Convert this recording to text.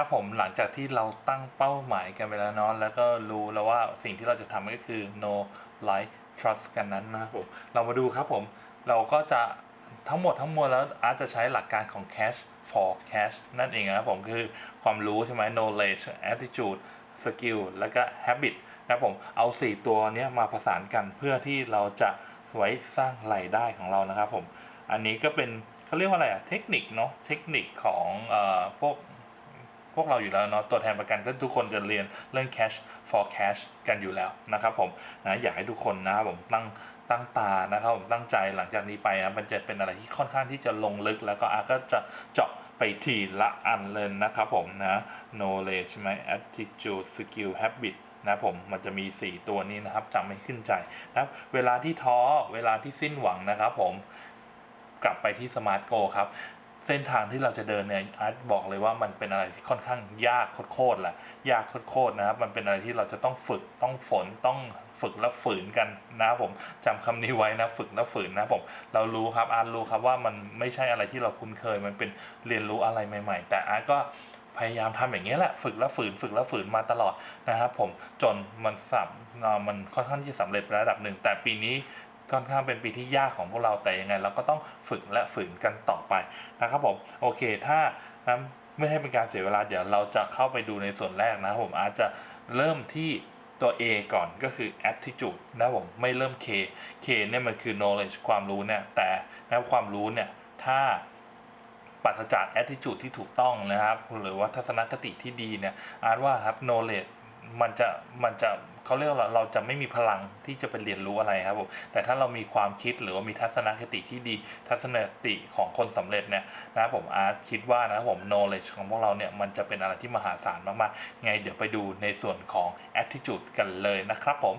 ครับผมหลังจากที่เราตั้งเป้าหมายกันไปแล้วเนาะแล้วก็รู้แล้วว่าสิ่งที่เราจะทำก็คือ no like trust กันนั้นนะครับผมเรามาดูครับผม เราก็จะทั้งหมดทั้งมวลแล้วอาจจะใช้หลักการของ cash for cash นั่นเองนะครับผมคือความรู้ใช่ไหม knowledge attitude skill แล้วก็ habit นะครับผมเอา 4 ตัวนี้มาผสานกันเพื่อที่เราจะไว้สร้างรายได้ของเรานะครับผม อันนี้ก็เป็นเขาเรียกว่าอะไรอะเทคนิคเนาะเทคนิคของเอ่อพวก วกเราอยู่แล้วเนาะตัวแทนประกันก็ทุกคนจะเรียนเรื่อง cash for cash กันอยู่แล้วนะครับผมนะอยากให้ทุกคนนะครับผมตั้งตั้งตานะครับผมตั้งใจหลังจากนี้ไปนะมันจะเป็นอะไรที่ค่อนข้างที่จะลงลึก แล้วก็อาก็จะเจาะไปทีละอันเลยนะครับผมนะ knowledge ใช่ไหม attitude skill habit นะผมมันจะมี 4 ตัวนี้นะครับจำไม่ขึ้นใจนะครับเวลาที่ท้อเวลาที่สิ้นหวังนะครับผมกลับไปที่สมาร์ทโกครับ เส้นทางที่เราจะเดินเนี่ยอาร์ตบอกเลยว่ามันเป็นอะไรที่ค่อนข้างยากโคตรๆแหละยากโคตรๆนะครับมันเป็นอะไรที่เราจะต้องฝึกต้องฝนต้องฝึกและฝืนกันนะครับผมจำคำนี้ไว้นะฝึกและฝืนนะผมเรารู้ครับอาร์ตรู้ครับว่ามันไม่ใช่อะไรที่เราคุ้นเคย มันเป็นเรียนรู้อะไรใหม่ ๆ แต่อาร์ตก็พยายามทำอย่างนี้แหละฝึกและฝืนฝึกและฝืนมาตลอดนะครับผมจนมันสับมันค่อนข้างที่จะสำเร็จระดับหนึ่ง แต่ปีนี้ ค่อนข้างเป็นปีที่ยากของพวกเราแต่ยังไง เราก็ต้องฝึกและฝืนกันต่อไปนะครับผมโอเคถ้านะไม่ให้เป็นการเสียเวลาเดี๋ยวเราจะเข้าไปดูในส่วนแรกนะครับผมอาจจะเริ่มที่ตัว A ก่อนก็คือ attitude นะผมไม่เริ่ม K K เนี่ยมันคือ knowledge ความรู้เนี่ยแต่นะความรู้เนี่ยถ้าปราศจาก attitude ที่ถูกต้องนะครับ หรือว่าทัศนคติที่ดีเนี่ยอาร์ตว่าครับ knowledge มันจะมันจะเขาเรียกว่าเราจะไม่มีพลังที่จะไปเรียนรู้อะไรครับผมแต่ถ้าเรามีความคิดหรือว่ามีทัศนคติที่ดี ทัศนคติของคนสำเร็จเนี่ยนะผมอาร์ตคิดว่านะผม knowledge ของพวกเราเนี่ยมันจะเป็นอะไรที่มหาศาลมากๆ ไงเดี๋ยวไปดูในส่วนของ attitude กันเลยนะครับผม